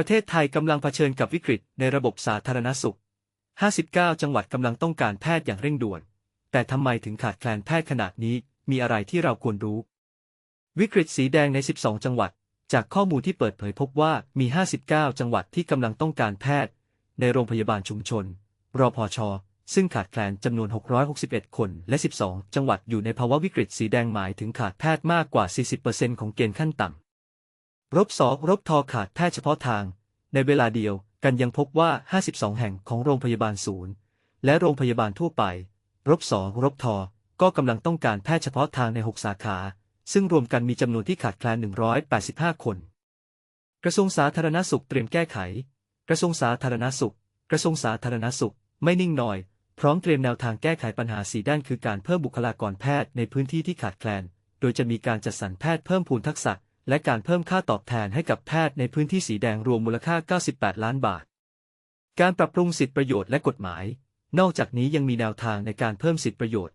ประเทศไทยกำลังเผชิญกับวิกฤตในระบบสาธารณสุข 59 จังหวัดกำลังต้องการแพทย์อย่างเร่งด่วน แต่ทำไมถึงขาดแคลนแพทย์ขนาดนี้ มีอะไรที่เราควรรู้ วิกฤตสีแดงใน 12 จังหวัด จากข้อมูลที่เปิดเผยพบว่ามี 59 จังหวัดที่กำลังต้องการแพทย์ ในโรงพยาบาลชุมชน รอพชซึ่งขาดแคลนจำนวน 661 คน และ 12 จังหวัดอยู่ในภาวะวิกฤตสีแดงหมายถึงขาดแพทย์มากกว่า 40%ของเกณฑ์ขั้นต่ำ รบสอรบทอขาดแพทย์เฉพาะทาง ในเวลาเดียวกันยังพบว่า 52 แห่งของโรงพยาบาลศูนย์ และโรงพยาบาลทั่วไป รบสอรบทอก็กำลังต้องการแพทย์เฉพาะทางใน 6 สาขา ซึ่งรวมกันมีจำนวนที่ขาดแคลน 185 คน กระทรวงสาธารณสุขเตรียมแก้ไข กระทรวงสาธารณสุข กระทรวงสาธารณสุข ไม่นิ่งนอย พร้อมเตรียมแนวทางแก้ไขปัญหาสีด้านคือการเพิ่มบุคลากรแพทย์ในพื้นที่ที่ขาดแคลน โดยจะมีการจัดสรรแพทย์เพิ่มพูนทักษะ และการเพิ่มค่าตอบแทนให้กับแพทย์ในพื้นที่สีแดงรวมมูลค่า 98 ล้านบาท การปรับปรุงสิทธิประโยชน์และกฎหมาย นอกจากนี้ยังมีแนวทางในการเพิ่มสิทธิประโยชน์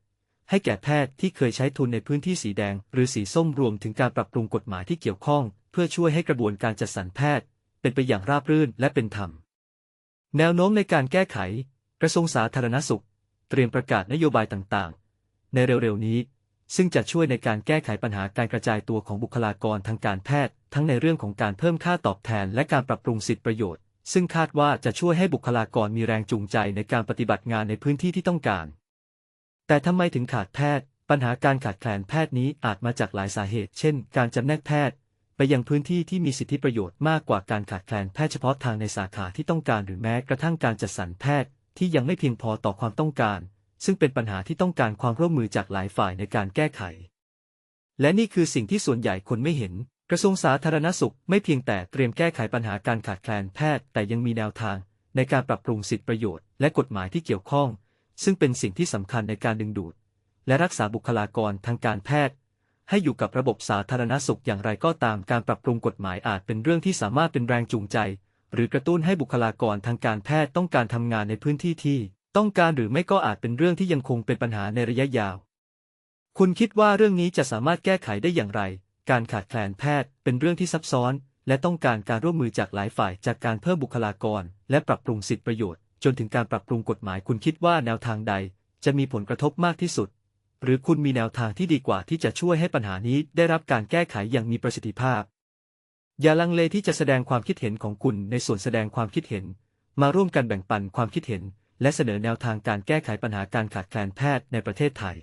ให้แก่แพทย์ที่เคยใช้ทุนในพื้นที่สีแดง หรือสีส้มรวมถึงการปรับปรุงกฎหมายที่เกี่ยวข้อง เพื่อช่วยให้กระบวนการจัดสรรแพทย์ เป็นไปอย่างราบรื่นและเป็นธรรม แนวโน้มในการแก้ไข กระทรวงสาธารณสุข เตรียมประกาศนโยบายต่างๆ ในเร็วๆนี้ ซึ่งจะช่วยในการแก้ไขปัญหาการกระจายตัวของบุคลากรทางการแพทย์ ทั้งในเรื่องของการเพิ่มค่าตอบแทนและการปรับปรุงสิทธิประโยชน์ ซึ่งคาดว่าจะช่วยให้บุคลากรมีแรงจูงใจในการปฏิบัติงานในพื้นที่ที่ต้องการ แต่ทำไมถึงขาดแพทย์ ปัญหาการขาดแคลนแพทย์นี้อาจมาจากหลายสาเหตุ เช่น การจำแนกแพทย์ ไปยังพื้นที่ที่มีสิทธิประโยชน์มากกว่าการขาดแคลนแพทย์เฉพาะทางในสาขาที่ต้องการหรือแม้กระทั่งการจัดสรรแพทย์ที่ยังไม่เพียงพอต่อความต้องการ ซึ่งเป็นปัญหาที่ต้องการความร่วมมือจากหลายฝ่ายในการแก้ไข และนี่คือสิ่งที่ส่วนใหญ่คนไม่เห็น กระทรวงสาธารณสุขไม่เพียงแต่เตรียมแก้ไขปัญหาการขาดแคลนแพทย์ แต่ยังมีแนวทาง ในการปรับปรุงสิทธิประโยชน์และกฎหมายที่เกี่ยวข้อง ซึ่งเป็นสิ่งที่สำคัญในการดึงดูด และรักษาบุคลากรทางการแพทย์ ให้อยู่กับระบบสาธารณสุขอย่างไรก็ตามการปรับปรุงกฎหมายอาจเป็นเรื่องที่สามารถเป็นแรงจูงใจ หรือกระตุ้นให้บุคลากรทางการแพทย์ต้องการทำงานในพื้นที่ที่ ต้องการหรือไม่ก็อาจเป็นเรื่องที่ยังคงเป็นปัญหาในระยะยาว คุณคิดว่าเรื่องนี้จะสามารถแก้ไขได้อย่างไร การขาดแคลนแพทย์เป็นเรื่องที่ซับซ้อน และต้องการการร่วมมือจากหลายฝ่ายจากการเพิ่มบุคลากร และปรับปรุงสิทธิประโยชน์ จนถึงการปรับปรุงกฎหมาย คุณคิดว่าแนวทางใด จะมีผลกระทบมากที่สุด หรือคุณมีแนวทางที่ดีกว่าที่จะช่วยให้ปัญหานี้ได้รับการแก้ไขอย่างมีประสิทธิภาพ อย่าลังเลที่จะแสดงความคิดเห็นของคุณในส่วนแสดงความคิดเห็น มาร่วมกันแบ่งปันความคิดเห็น และเสนอแนวทางการแก้ไขปัญหาการขาดแคลนแพทย์ในประเทศไทย